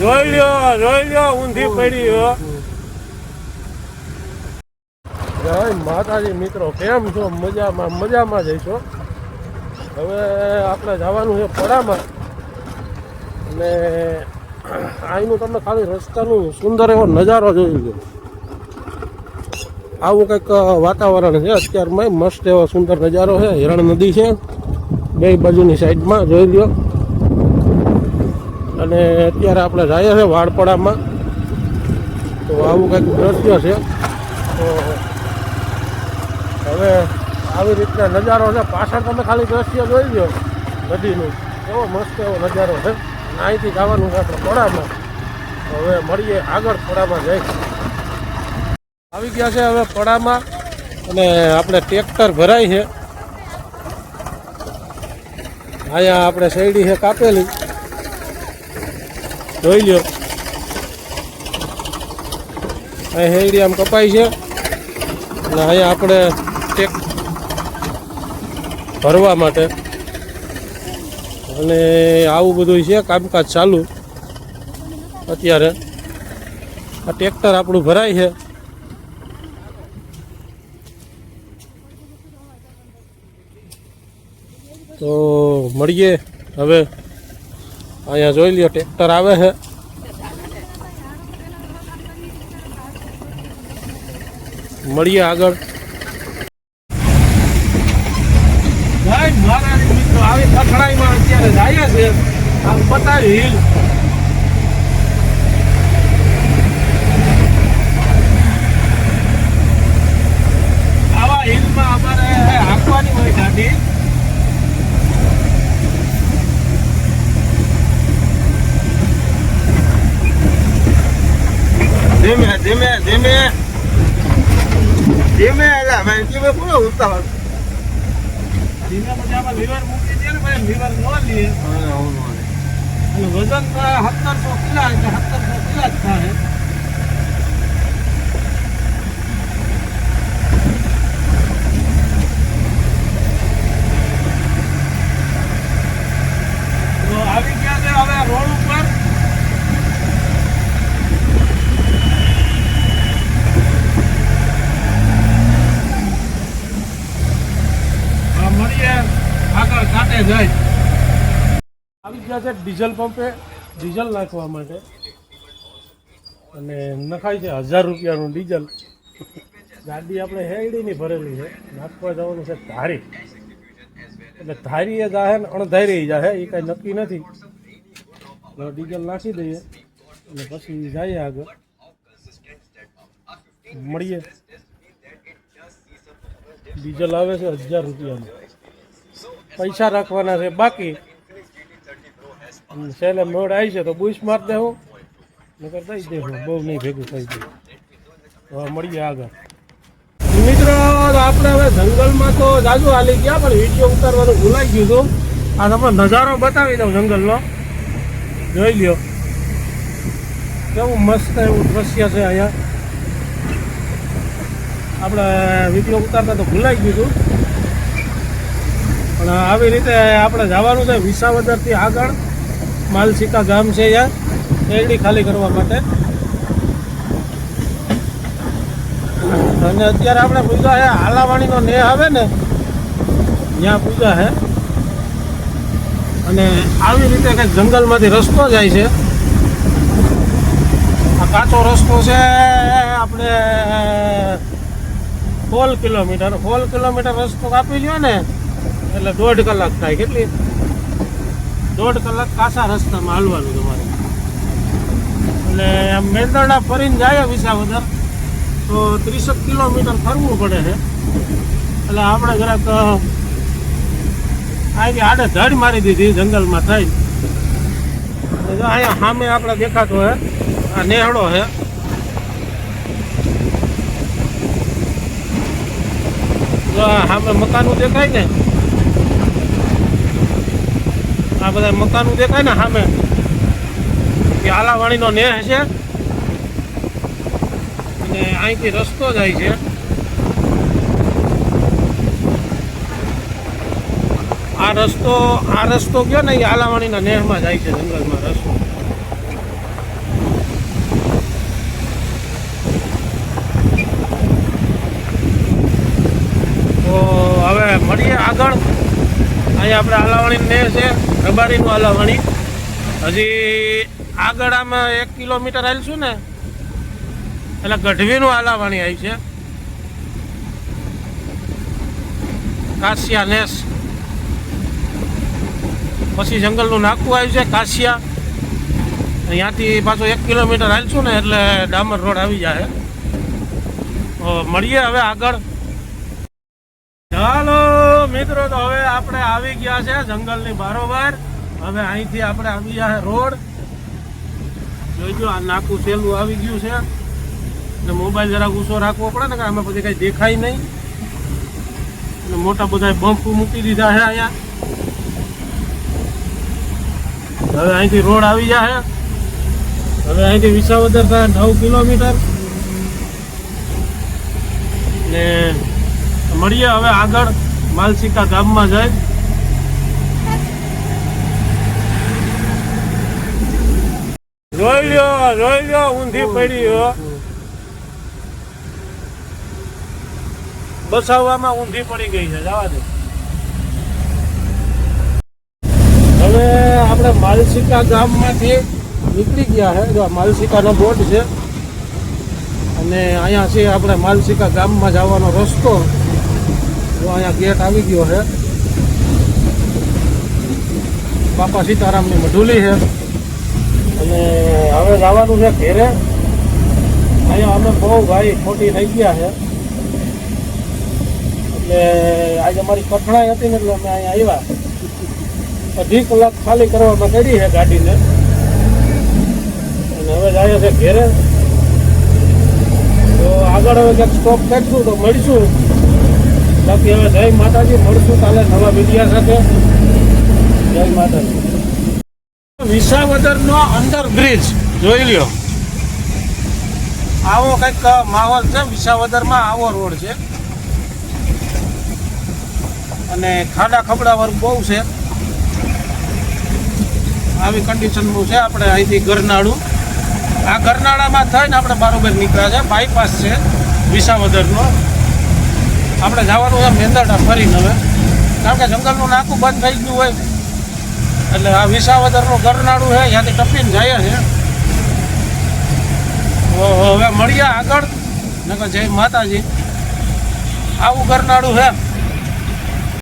જોઈ લ્યો જોઈ લ્યો ઊંધી પડી ગયો જય માતાજી મિત્રો કેમ છો? મજામાં મજામાં જઈશો હવે આપણે જવાનું છે પડામાં. અને અહીંનું તમને ખાલી રસ્તાનું સુંદર એવો નજારો જોઈ લો. આવું કંઈક વાતાવરણ છે અત્યારમાં મસ્ત એવો સુંદર નજારો છે. હિરણ નદી છે બે બાજુની સાઈડમાં જોઈ લ્યો અને અત્યારે આપણે જઈએ છે વાડપડામાં. તો આવું કંઈક દ્રશ્ય છે. તો હવે આવી રીતના નજારો છે. પાછળ તમે ખાલી દ્રશ્ય જોઈ લો નદીનું. એવો મસ્ત એવો નજારો છે. અહીંથી જવાનું છે આપણે પડામાં હવે મળીએ આગળ પડામાં જઈ. આવી ગયા છે હવે પડામાં. અને આપણે ટ્રેક્ટર ભરાય છે. અહીંયા આપણે શેરડી છે કાપેલી. જોઈ લ્યો. અહીં શેરડી આમ કપાય છે. અને અહીંયા આપણે ટેક ભરવા માટે. અને આવું બધું છે, કામકાજ ચાલુ અત્યારે. આ ટ્રેક્ટર આપણું ભરાય છે. તો મળીએ હવે. અહીંયા જોઈ લ્યો, ટ્રેક્ટર આવે છે. મળીએ આગળ. આવી પથડાઈમાં અત્યારે જાય છે. આમ પતાવી હિલ આવા હિલમાં અમારે હાંકવાની હોય ગાડી ધીમે ધીમે. ધીમે એટલે ભાઈ ધીમે પૂરો ઉતાવળ ધીમે પછી આમાં લીવર મૂકી દે ને ભાઈ લીવર ન લઈએ વજન સત્તરસો કિલા એટલે સત્તરસો કિલા જ થાય તો આવી ગયા છે હવે રોડ ઉપર હા, મળીએ આગળ કાંટે જાય આવી ગયા છે ડીઝલ પંપે, ડીઝલ નાખવા માટે. અને નખાય છે હજાર રૂપિયાનું ડીઝલ. ગાડી આપણે હેડીની ભરેલી છે. નાખવા જવાનું છે ધારી. એટલે ધારીએ જાહે ને અણધારી જાહે, એ કાંઈ નક્કી નથી. ડીઝલ નાખી દઈએ અને પછી જઈએ આગળ. મળીએ. ડીઝલ આવે છે હજાર રૂપિયાનું. પૈસા રાખવાના છે, બાકી છેલ્લે મોડ આવી છે તો બુશ માર દેવું નકર દઈ દેવું બહુ નહીં ભેગું થઈ ગયું હવે મળીએ આગળ. મિત્રો આપણે હવે જંગલમાં તો જાજુ હાલી ગયા, પણ વીડિયો ઉતારવાનું ભૂલાઈ ગયું હતું આ તમને નજારો બતાવી દઉં જંગલનો. જોઈ લ્યો. કેવું મસ્ત એવું દ્રશ્ય છે અહીંયા. આપણે વીડિયો ઉતારતા તો ભૂલાઈ ગયું હતું પણ આવી રીતે આપણે જવાનું છે વિસાવદરથી આગળ. માલસિકા ગામ છે અહીંયા શેરડી ખાલી કરવા માટે. અને અત્યારે આપણે પૂજા છે હાલાવાણીનો નેહ આવે ને, ત્યાં પૂજા છે અને આવી રીતે કંઈક જંગલમાંથી રસ્તો જાય છે. આ કાચો રસ્તો છે, આપણે સોળ કિલોમીટર. સોળ કિલોમીટર રસ્તો કાપી લ્યો ને એટલે દોઢ કલાક થાય. કેટલી? દોઢ કલાક કાસા રસ્તામાં હાલવાનું તમારે. એટલે આમ મેંદરડા ફરીને જાય વિસાવદર. તો ત્રીસેક કિલોમીટર ફરવું પડે છે. એટલે આપણે જરાક આજે આડે ધડ મારી દીધી, જંગલમાં થઈ. અહીંયા સામે આપણે દેખાતો હે આ નેહડો આ સામે મકાનું દેખાય ને આ બધા મકાનું દેખાય ને સામે. એ આલાવાણીનો નેહ છે. અને અહીંથી રસ્તો જાય છે. આ રસ્તો આ રસ્તો ગયો ને એ આલાવાણીના નેહમાં જાય છે જંગલમાં રસ્તો. અહીંયા આપણે આલાવાણી ને છે, રબારીનું આલાવાણી હજી આગળ આમાં એક કિલોમીટર આવીશું ને, એટલે ગઢવીનું આલાવાણી આવી છે. કાશિયા નેસ. પછી જંગલનું નાકું આવ્યું છે કાશિયા અહીંયાથી પાછો એક કિલોમીટર આવીશું ને, એટલે ડામર રોડ આવી જાય. મળીએ હવે આગળ. ચાલો મિત્રો, તો હવે આપણે આવી ગયા છે જંગલની બારોબાર. હવે અહીંથી આપણે આવી ગયા રોડ. જોઈજો આ નાકું સેલું આવી ગયું છે. ને મોબાઈલ જરા ઊંચો રાખવો પડે ને કે આમાં પછી કઈ દેખાય નહીં. અને મોટા બધા બમ્પ મૂકી દીધા છે અહીંયા. હવે અહીંથી રોડ આવી જાય હવે અહીંથી વિસાવદર થાય નવ કિલોમીટર. ને મળીએ હવે આગળ. માલસિકા ગામમાં જાય. જોઈ લ્યો જોઈ લ્યો, ઊંધી પડી હો. બસાવવામાં ઊંધી પડી ગઈ છે, જવા દે. હવે આપણે માલસિકા ગામમાંથી નીકળી ગયા છે જો માલસિકાનો બોટ છે. અને અહીંયા છે આપણે માલસિકા ગામમાં જવાનો રસ્તો જો અહીંયા ગેટ આવી ગયો છે બાપા સીતારામની મઢુલી છે અને હવે જવાનું છે ઘેરે। અહીંયા અમે બહુ ભાઈ ખોટી થઈ ગયા છે. એટલે આજે અમારી કઠણાઈ હતી ને એટલે અમે અહીંયા આવ્યા. અઢી કલાક ખાલી કરવામાં કરી છે ગાડીને. અને હવે જાય છે ઘેરે. તો આગળ હવે ક્યાંક સ્ટોપ કરીશું તો મળીશું. બાકી હવે જય માતાજી, મળશું કાલે નવા મીડિયા સાથે. જય માતાજી. બ્રિજ જોઈ લ્યો. આવો કંઈક માહોલ છે, વિસાવદરમાં આવો રોડ છે. અને ખાડા ખબડા વર્ગ બહુ છે. આવી કન્ડિશનનું છે, આપણે અહીંથી ગરનાળું આ ગરનાળામાં થઈને આપણે બારોબર નીકળ્યા છે બાયપાસ છે વિસાવદરનો. આપણે જવાનું છે મેંદરડા ફરીને હવે. કારણ કે જંગલનું નાકું બંધ થઈ ગયું હોય એટલે આ વિસાવદરનું ગરનાળું છે, ત્યાંથી ટપીને જાય છે હવે મળીએ આગળ. નકર જય માતાજી. આવું ગરનાળું છે.